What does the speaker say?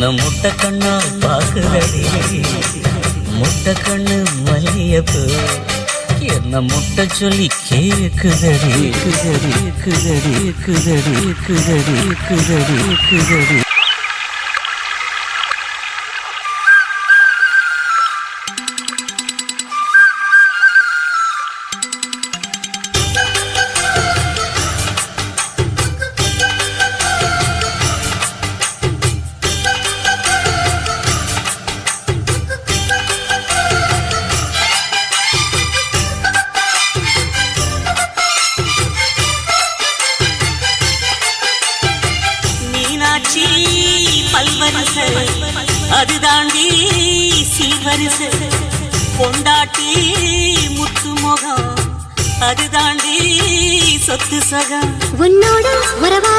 என்ன முட்டை கண்ணா பாக்குதடி முட்டை கண்ணு மல்லியப்பு. என்ன முட்டை சொல்லி கேக்குதடி. குதடி குதடி குதடி குதடி குதடி குதடி பல்வரிச அது தாண்டி சீவரிச பொண்டாட்டி முத்து முகம் அதுதாண்டி சொத்து சகம். உன்னோட உறவாட